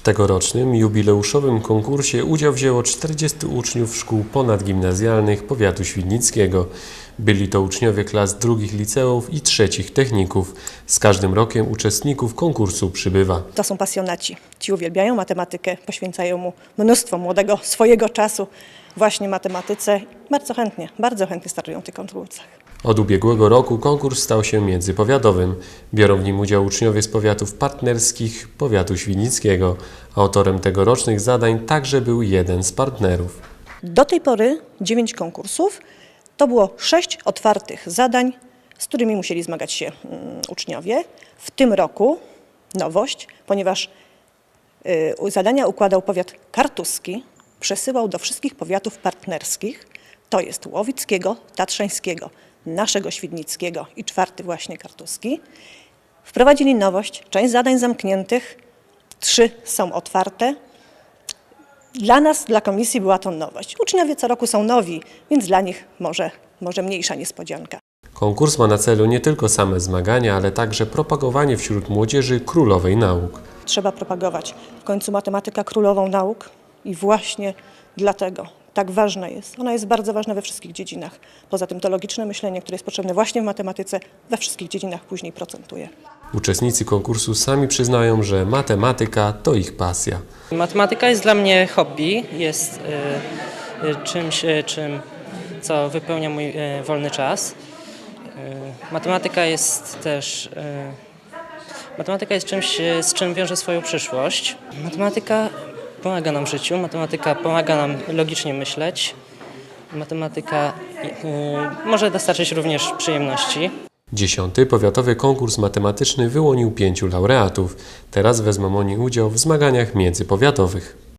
W tegorocznym jubileuszowym konkursie udział wzięło 40 uczniów szkół ponadgimnazjalnych powiatu świdnickiego. Byli to uczniowie klas drugich liceów i trzecich techników. Z każdym rokiem uczestników konkursu przybywa. To są pasjonaci. Ci uwielbiają matematykę, poświęcają mu mnóstwo młodego swojego czasu właśnie matematyce. Bardzo chętnie, bardzo chętnie startują w tych konkursach. Od ubiegłego roku konkurs stał się międzypowiatowym. Biorą w nim udział uczniowie z powiatów partnerskich powiatu świdnickiego. Autorem tegorocznych zadań także był jeden z partnerów. Do tej pory dziewięć konkursów. To było sześć otwartych zadań, z którymi musieli zmagać się mm, uczniowie. W tym roku nowość, ponieważ y, zadania układał powiat kartuski, przesyłał do wszystkich powiatów partnerskich, to jest Łowickiego, Tatrzańskiego, naszego Świdnickiego i czwarty właśnie kartuski. Wprowadzili nowość, część zadań zamkniętych, trzy są otwarte. Dla nas, dla komisji była to nowość. Uczniowie co roku są nowi, więc dla nich może, może mniejsza niespodzianka. Konkurs ma na celu nie tylko same zmagania, ale także propagowanie wśród młodzieży królowej nauk. Trzeba propagować w końcu matematyka królową nauk i właśnie dlatego tak ważna jest. Ona jest bardzo ważna we wszystkich dziedzinach. Poza tym to logiczne myślenie, które jest potrzebne właśnie w matematyce, we wszystkich dziedzinach później procentuje. Uczestnicy konkursu sami przyznają, że matematyka to ich pasja. Matematyka jest dla mnie hobby, jest y, y, czymś, y, czym, co wypełnia mój y, wolny czas. Y, matematyka jest też y, matematyka jest czymś, y, z czym wiąże swoją przyszłość. Matematyka pomaga nam w życiu, matematyka pomaga nam logicznie myśleć. Matematyka y, może dostarczyć również przyjemności. Dziesiąty powiatowy konkurs matematyczny wyłonił pięciu laureatów. Teraz wezmą oni udział w zmaganiach międzypowiatowych.